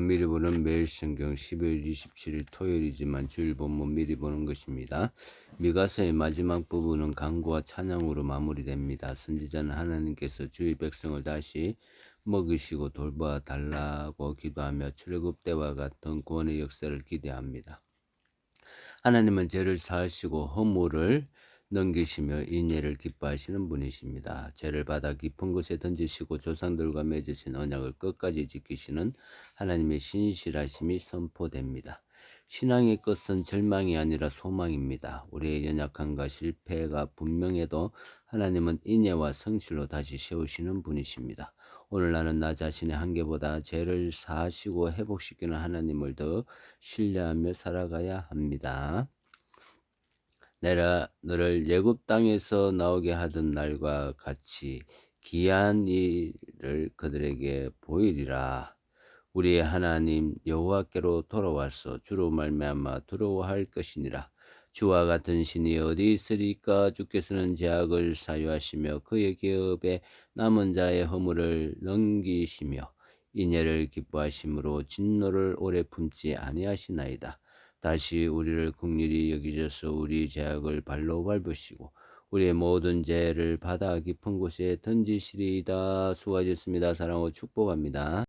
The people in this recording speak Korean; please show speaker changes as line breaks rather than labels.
미리 보는 매일 성경 12월 27일 토요일이지만 주일 본문 미리 보는 것입니다. 미가서의 마지막 부분은 강구와 찬양으로 마무리됩니다. 선지자는 하나님께서 주의 백성을 다시 먹이시고 돌보아 달라고 기도하며 출애굽 때와 같은 구원의 역사를 기대합니다. 하나님은 죄를 사하시고 허물을 넘기시며 인애를 기뻐하시는 분이십니다. 죄를 받아 깊은 곳에 던지시고 조상들과 맺으신 언약을 끝까지 지키시는 하나님의 신실하심이 선포됩니다. 신앙의 끝은 절망이 아니라 소망입니다. 우리의 연약함과 실패가 분명해도 하나님은 인애와 성실로 다시 세우시는 분이십니다. 오늘 나는 나 자신의 한계보다 죄를 사하시고 회복시키는 하나님을 더 신뢰하며 살아가야 합니다. 내가 너를 예굽 땅에서 나오게 하던 날과 같이 기한 일을 그들에게 보이리라. 우리의 하나님 여호와께로 돌아와서 주로 말미암아 두려워할 것이니라. 주와 같은 신이 어디 있으리까 주께서는 제약을 사유하시며 그의 기업에 남은 자의 허물을 넘기시며 인애를 기뻐하심으로 진노를 오래 품지 아니하시나이다. 다시 우리를 국률이 여기셔서 우리 죄악을 발로 밟으시고 우리의 모든 죄를 바다 깊은 곳에 던지시리이다. 수고하셨습니다. 사랑하고 축복합니다.